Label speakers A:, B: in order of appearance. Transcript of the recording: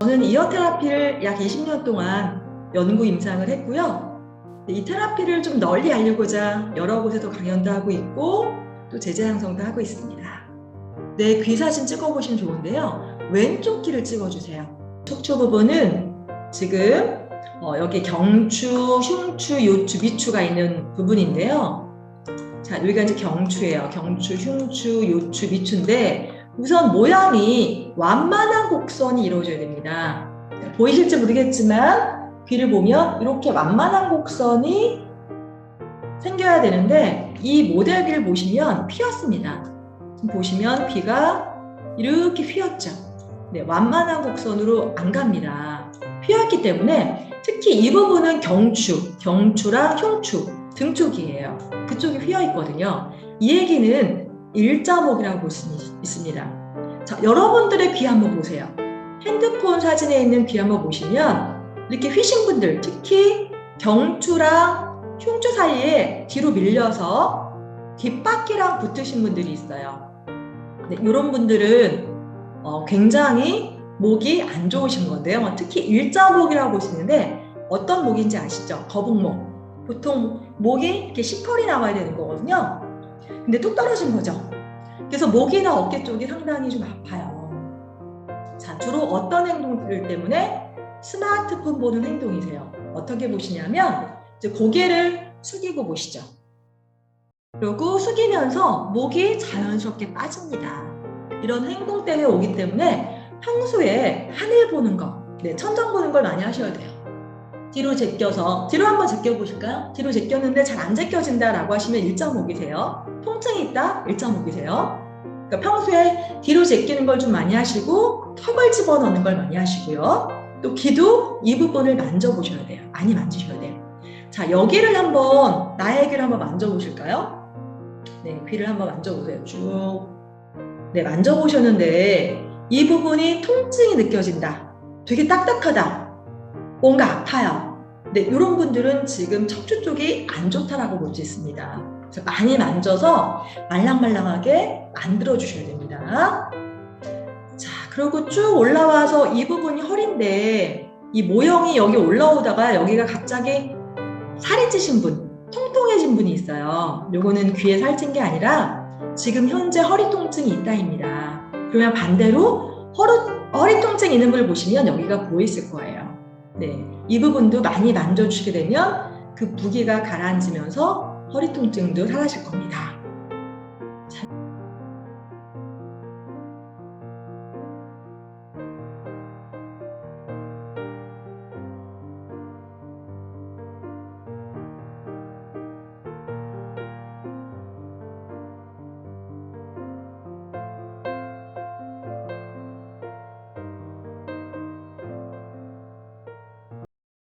A: 저는 이어 테라피를 약 20년 동안 연구 임상을 했고요. 이 테라피를 좀 널리 알리고자 여러 곳에서 강연도 하고 있고 또 제자 양성도 하고 있습니다. 네, 귀 사진 찍어보시면 좋은데요. 왼쪽 귀를 찍어주세요. 척추 부분은 지금 어, 여기 경추, 흉추, 요추, 미추가 있는 부분인데요. 자, 여기가 이제 경추예요. 경추, 흉추, 요추, 미추인데 우선 모양이 완만한 곡선이 이루어져야 됩니다. 보이실지 모르겠지만 귀를 보면 이렇게 완만한 곡선이 생겨야 되는데 이 모델 귀를 보시면 휘었습니다. 지금 보시면 귀가 이렇게 휘었죠. 네, 완만한 곡선으로 안 갑니다. 휘었기 때문에 특히 이 부분은 경추, 경추랑 흉추 등 쪽이에요. 그쪽이 휘어 있거든요. 이 얘기는 일자목이라고 볼 수 있습니다. 자, 여러분들의 귀 한번 보세요. 핸드폰 사진에 있는 귀 한번 보시면 이렇게 휘신 분들, 특히 경추랑 흉추 사이에 뒤로 밀려서 귓바퀴랑 붙으신 분들이 있어요. 네, 이런 분들은 어, 굉장히 목이 안 좋으신 건데요. 특히 일자목이라고 보시는데 어떤 목인지 아시죠? 거북목. 보통 목이 이렇게 시컬이 나와야 되는 거거든요. 근데 뚝 떨어진 거죠. 그래서 목이나 어깨 쪽이 상당히 좀 아파요. 자, 주로 어떤 행동들 때문에 스마트폰 보는 행동이세요? 어떻게 보시냐면 이제 고개를 숙이고 보시죠. 그리고 숙이면서 목이 자연스럽게 빠집니다. 이런 행동 때문에 오기 때문에 평소에 하늘 보는 거, 네, 천장 보는 걸 많이 하셔야 돼요. 뒤로 제껴서 뒤로 한번 제껴 보실까요? 뒤로 제꼈는데 잘 안 제껴진다라고 하시면 일자목이세요. 통증이 있다 일자목이세요. 그러니까 평소에 뒤로 제끼는 걸 좀 많이 하시고 턱을 집어넣는 걸 많이 하시고요. 또 귀도 이 부분을 만져보셔야 돼요. 많이 만지셔야 돼요. 자 여기를 한번 나의 귀를 한번 만져보실까요? 네 귀를 한번 만져보세요. 쭉. 네 만져보셨는데 이 부분이 통증이 느껴진다. 되게 딱딱하다. 뭔가 아파요. 네, 이런 분들은 지금 척추 쪽이 안 좋다라고 볼 수 있습니다. 그래서 많이 만져서 말랑말랑하게 만들어 주셔야 됩니다. 자, 그리고 쭉 올라와서 이 부분이 허리인데 이 모형이 여기 올라오다가 여기가 갑자기 살이 찌신 분, 통통해진 분이 있어요. 요거는 귀에 살찐 게 아니라 지금 현재 허리 통증이 있다입니다. 그러면 반대로 허리, 허리 통증 있는 분을 보시면 여기가 보이실 거예요. 네, 이 부분도 많이 만져주시게 되면 그 부기가 가라앉으면서 허리 통증도 사라질 겁니다.